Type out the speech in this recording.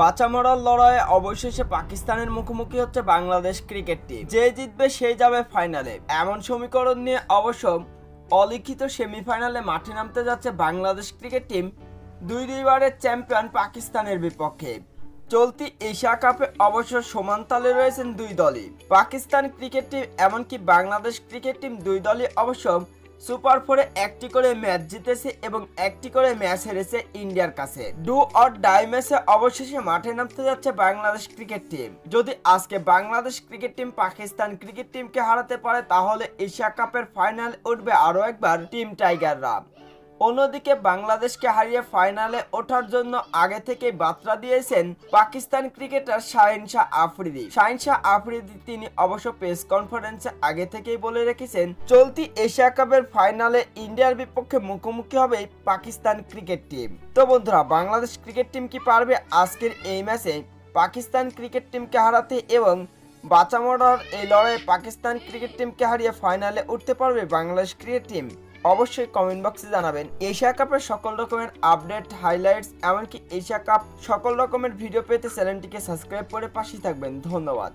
বাঁচা মরার লড়াইয়ে অবশেষে পাকিস্তানের মুখোমুখি হচ্ছে বাংলাদেশ ক্রিকেট টিম। যে জিতবে সেই যাবে ফাইনালে। এমন সমীকরণ নিয়ে অবশ্য অলিখিত সেমিফাইনালে মাঠে নামতে যাচ্ছে বাংলাদেশ ক্রিকেট টিম দুই দুইবারের চ্যাম্পিয়ন পাকিস্তানের বিপক্ষে। চলতি এশিয়া কাপে অবশ্য সমান তালে রয়েছেন দুই দলই। পাকিস্তান ক্রিকেট টিম এমনকি বাংলাদেশ ক্রিকেট টিম দুই দলই অবশ্য সুপার ফোরে একটি করে ম্যাচ জিতেছে এবং একটি করে ম্যাচ হেরেছে ইন্ডিয়ার কাছে। ডু অর ডাই ম্যাচে অবশেষে মাঠে নামতে যাচ্ছে বাংলাদেশ ক্রিকেট টিম। যদি আজকে Bangladesh cricket team Pakistan cricket টিমকে হারাতে পারে, তাহলে এশিয়া কাপের ফাইনাল উঠবে আরও একবার টিম টাইগাররা। অন্যদিকে বাংলাদেশকে হারিয়ে ফাইনালে ওঠার জন্য আগে থেকে বার্তা দিয়েছেন পাকিস্তান ক্রিকেটার শাহিন শাহ আফ্রিদি। শাহিন শাহ আফ্রিদি তিনি অবশ্য প্রেস কনফারেন্সে আগে থেকেই বলে রেখেছেন, চলতি এশিয়া কাপের ফাইনালে ইন্ডিয়ার বিপক্ষে মুখোমুখি হবে পাকিস্তান ক্রিকেট টিম। তো বন্ধুরা, বাংলাদেশ ক্রিকেট টিম কি পারবে? আজকের এই ম্যাচে পাকিস্তান ক্রিকেট টিমকে হারাতে এবং বাঁচা মরার এই লড়াইয়ে পাকিস্তান ক্রিকেট টিমকে হারিয়ে ফাইনালে উঠতে পারবে বাংলাদেশ ক্রিকেট টিম। অবশ্যই কমেন্ট বক্সে জানাবেন। এশিয়া কাপের সকল রকমের আপডেট হাইলাইটস এমনকি এশিয়া কাপ সকল রকমের ভিডিও পেতে চ্যানেলটিকে সাবস্ক্রাইব করে পাশে থাকবেন। ধন্যবাদ।